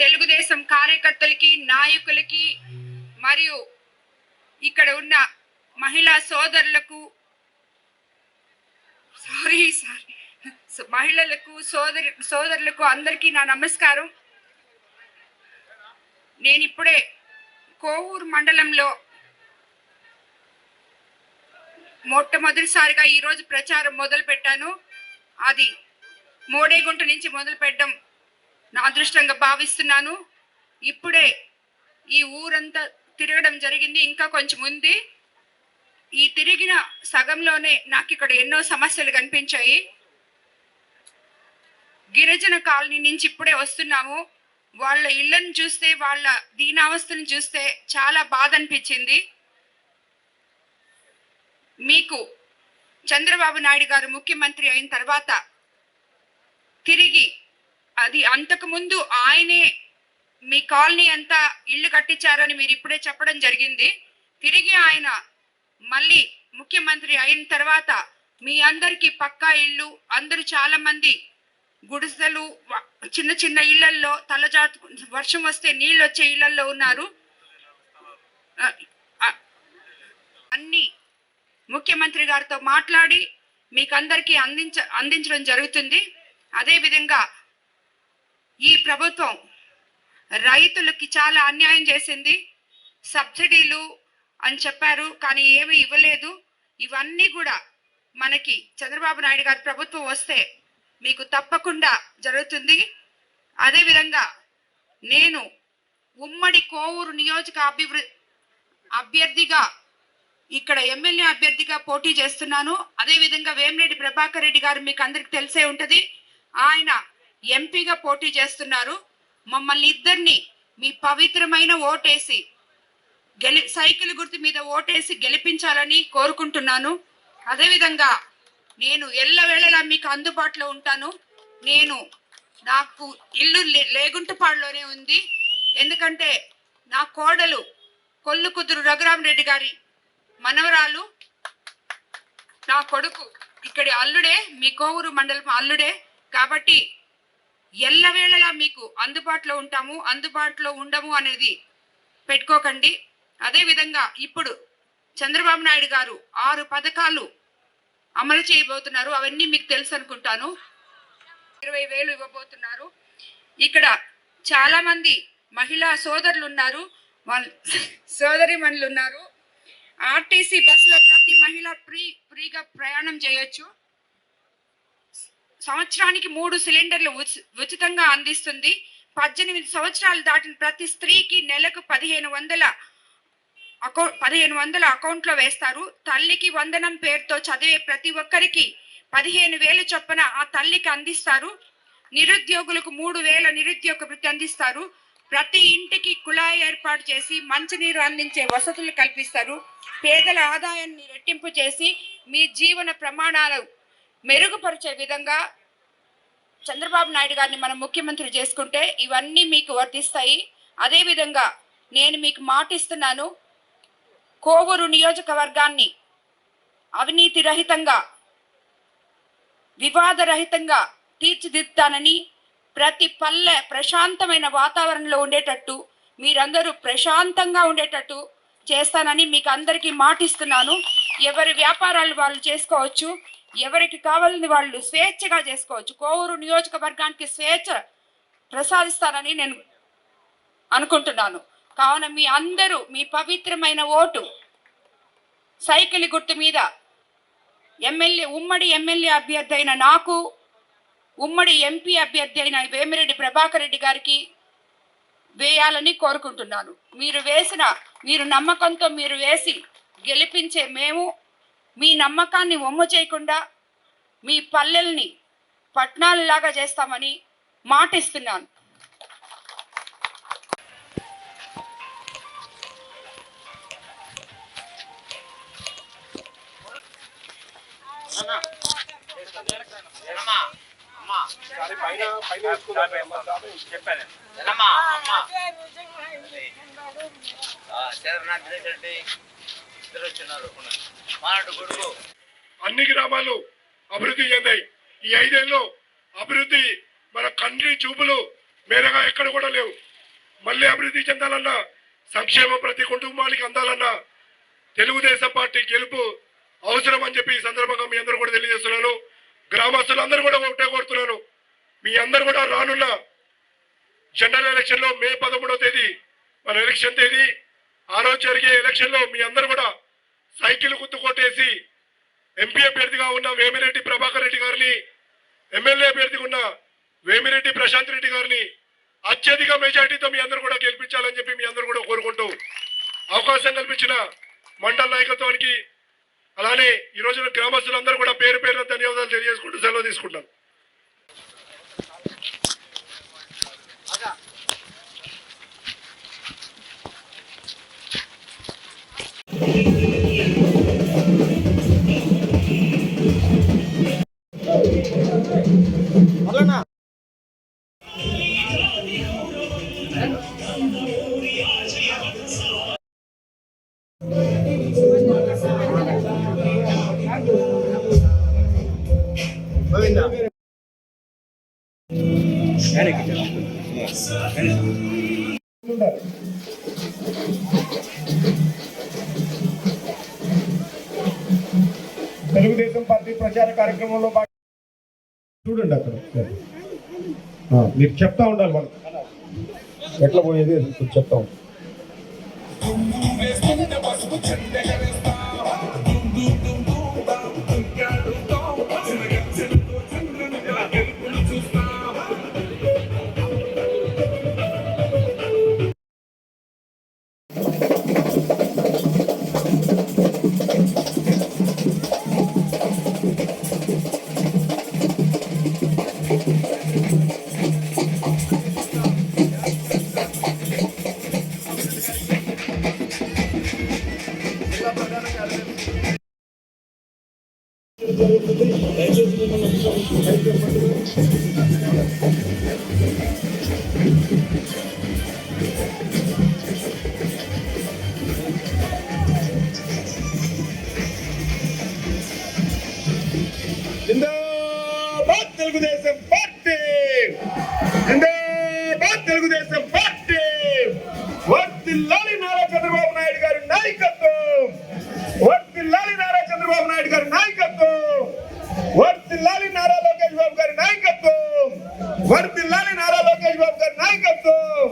తెలుగుదేశం కార్యకర్తలకి నాయకులకి మరియు ఇక్కడ ఉన్న మహిళా సోదరులకు సారీ సారీ మహిళలకు సోదరి సోదరులకు అందరికీ నా నమస్కారం. నేను ఇప్పుడే కోవూరు మండలంలో మొట్టమొదటిసారిగా ఈరోజు ప్రచారం మొదలు పెట్టాను అది మోడేగుంట నుంచి మొదలు పెట్టడం నా అదృష్టంగా భావిస్తున్నాను. ఇప్పుడే ఈ ఊరంతా తిరగడం జరిగింది. ఇంకా కొంచెం ఉంది. ఈ తిరిగిన సగంలోనే నాకు ఇక్కడ ఎన్నో సమస్యలు కనిపించాయి. గిరిజన కాలనీ నుంచి ఇప్పుడే వస్తున్నాము. వాళ్ళ ఇళ్ళను చూస్తే వాళ్ళ దీనావస్థను చూస్తే చాలా బాధ అనిపించింది. మీకు చంద్రబాబు నాయుడు గారు ముఖ్యమంత్రి అయిన తర్వాత తిరిగి అది అంతకుముందు ఆయనే మీ కాలనీ అంతా ఇల్లు కట్టించారని మీరు ఇప్పుడే చెప్పడం జరిగింది. తిరిగి ఆయన మళ్ళీ ముఖ్యమంత్రి అయిన తర్వాత మీ అందరికీ పక్కా ఇల్లు అందరూ చాలా మంది గుడిసెలు చిన్న చిన్న ఇళ్ళల్లో తలజాతు వర్షం వస్తే నీళ్ళు వచ్చే ఇళ్ళల్లో ఉన్నారు. అన్ని ముఖ్యమంత్రి గారితో మాట్లాడి మీకు అందరికీ అందించ అందించడం జరుగుతుంది. అదేవిధంగా ఈ ప్రభుత్వం రైతులకి చాలా అన్యాయం చేసింది. సబ్సిడీలు అని చెప్పారు కానీ ఏమీ ఇవ్వలేదు. ఇవన్నీ కూడా మనకి చంద్రబాబు నాయుడు గారి ప్రభుత్వం వస్తే మీకు తప్పకుండా జరుగుతుంది. అదేవిధంగా నేను ఉమ్మడి కోవూరు నియోజక అభివృద్ధి అభ్యర్థిగా ఇక్కడ ఎమ్మెల్యే అభ్యర్థిగా పోటీ చేస్తున్నాను. అదేవిధంగా వేమిరెడ్డి ప్రభాకర్ రెడ్డి గారు మీకు అందరికి తెలిసే ఉంటుంది. ఆయన ఎంపీగా పోటీ చేస్తున్నారు. మమ్మల్ని ఇద్దరిని మీ పవిత్రమైన ఓటేసి గెలి సైకిల్ గుర్తు మీద ఓటేసి గెలిపించాలని కోరుకుంటున్నాను. అదేవిధంగా నేను ఎల్లవేళలా మీకు అందుబాటులో ఉంటాను. నేను నాకు ఇల్లు లే- లేగుంటపాడులోనే ఉంది. ఎందుకంటే నా కోడలు కొల్లు కుదురు రఘురామరెడ్డి గారి మనవరాలు నా కొడుకు ఇక్కడి అల్లుడే మీ కోవూరు మండలం అల్లుడే. కాబట్టి ఎల్లవేళలా మీకు అందుబాటులో ఉంటాము అందుబాటులో ఉండము అనేది పెట్టుకోకండి. అదేవిధంగా ఇప్పుడు చంద్రబాబు నాయుడు గారు ఆరు పథకాలు అమలు చేయబోతున్నారు. అవన్నీ మీకు తెలుసు అనుకుంటాను. ఇరవై వేలు ఇవ్వబోతున్నారు. ఇక్కడ చాలా మంది మహిళా సోదరులు ఉన్నారు. వాళ్ళ సోదరి ఉన్నారు. ఆర్టీసీ బస్సులో ప్రతి మహిళ ఫ్రీ ఫ్రీగా ప్రయాణం చేయొచ్చు. సంవత్సరానికి మూడు సిలిండర్లు ఉచి- ఉచితంగా అందిస్తుంది. పద్దెనిమిది సంవత్సరాలు దాటిన ప్రతి స్త్రీకి నెలకు పదిహేను వందల అకౌ పదిహేను వందల అకౌంట్లో వేస్తారు. తల్లికి వందనం పేరుతో చదివే ప్రతి ఒక్కరికి పదిహేను వేలు చొప్పున ఆ తల్లికి అందిస్తారు. నిరుద్యోగులకు మూడు వేల నిరుద్యోగ వృత్తి అందిస్తారు. ప్రతి ఇంటికి కుళాయి ఏర్పాటు చేసి మంచినీరు అందించే వసతులు కల్పిస్తారు. పేదల ఆదాయాన్ని రెట్టింపు చేసి మీ జీవన ప్రమాణాలు మెరుగుపరిచే విధంగా చంద్రబాబు నాయుడు గారిని మనం ముఖ్యమంత్రి చేసుకుంటే ఇవన్నీ మీకు వర్తిస్తాయి. అదేవిధంగా నేను మీకు మాటిస్తున్నాను కోవూరు నియోజకవర్గాన్ని అవినీతి రహితంగా వివాదరహితంగా తీర్చిదిద్దుతానని ప్రతి పల్లె ప్రశాంతమైన వాతావరణంలో ఉండేటట్టు మీరందరూ ప్రశాంతంగా ఉండేటట్టు చేస్తానని మీకు అందరికీ మాటిస్తున్నాను. ఎవరి వ్యాపారాలు వాళ్ళు చేసుకోవచ్చు ఎవరికి కావాలని వాళ్ళు స్వేచ్ఛగా చేసుకోవచ్చు. కోవూరు నియోజకవర్గానికి స్వేచ్ఛ ప్రసాదిస్తానని నేను అనుకుంటున్నాను. కావున మీ అందరూ మీ పవిత్రమైన ఓటు సైకిల్ గుర్తు మీద ఎమ్మెల్యే ఉమ్మడి ఎమ్మెల్యే అభ్యర్థి అయిన నాకు ఉమ్మడి ఎంపీ అభ్యర్థి అయిన వేమిరెడ్డి ప్రభాకర్ రెడ్డి గారికి వేయాలని కోరుకుంటున్నాను. మీరు వేసిన మీరు నమ్మకంతో మీరు వేసి గెలిపించే మేము మీ నమ్మకాన్ని ఒమ్ము చేయకుండా మీ పల్లెల్ని పట్టణాలలాగా చేస్తామని మాటిస్తున్నాను. చెప్పాను. ఇద్దరు వచ్చినారు కొడుకు. అన్ని గ్రామాలు అభివృద్ధి చెందాయి. ఈ ఐదేళ్ళు అభివృద్ధి మన కండ్రి చూపులు మేరగా ఎక్కడ కూడా లేవు. మళ్ళీ అభివృద్ధి చెందాలన్నా సంక్షేమం ప్రతి కుటుంబానికి అందాలన్నా తెలుగుదేశం పార్టీ గెలుపు అవసరం అని చెప్పి ఈ సందర్భంగా మీ అందరూ కూడా తెలియజేస్తున్నాను. గ్రామస్తులందరూ కూడా ఒకటే కోరుతున్నాను. మీ అందరూ కూడా రానున్న జనరల్ ఎలక్షన్లో మే పదమూడవ తేదీ మన ఎలక్షన్ తేదీ ఆ రోజు జరిగే ఎలక్షన్లో మీ అందరూ కూడా సైకిల్ గుర్తు కొట్టేసి ఎంపీ అభ్యర్థిగా ఉన్న వేమిరెడ్డి ప్రభాకర్ రెడ్డి గారిని ఎమ్మెల్యే అభ్యర్థిగా ఉన్న వేమిరెడ్డి ప్రశాంత్ రెడ్డి గారిని అత్యధిక మెజార్టీతో మీ అందరూ కూడా గెలిపించాలని చెప్పి మీ అందరూ కూడా కోరుకుంటూ అవకాశం కల్పించిన మండల నాయకత్వానికి అలానే ఈ రోజున గ్రామస్తులందరూ కూడా పేరు పేరున ధన్యవాదాలు తెలియజేసుకుంటూ సెలవు తీసుకుంటాను తెలుగుదేశం పార్టీ ప్రచార కార్యక్రమంలో చూడండి అక్కడ. మీరు చెప్తా ఉండాలి మనం ఎట్లా పోయేది? చెప్తా ఉంటాం జరుగుతుంది దయచేసి మిమ్మల్ని జిందాబాద్ తెలుగుదేశం పార్టీ జిందా నాయుడు గారు నాయకత్వం వర్దిల్లాలి నారా లోకేష్ బాబు గారి నాయకత్వం వర్దిల్లాలి నారా లోకేష్ బాబు గారి నాయకత్వం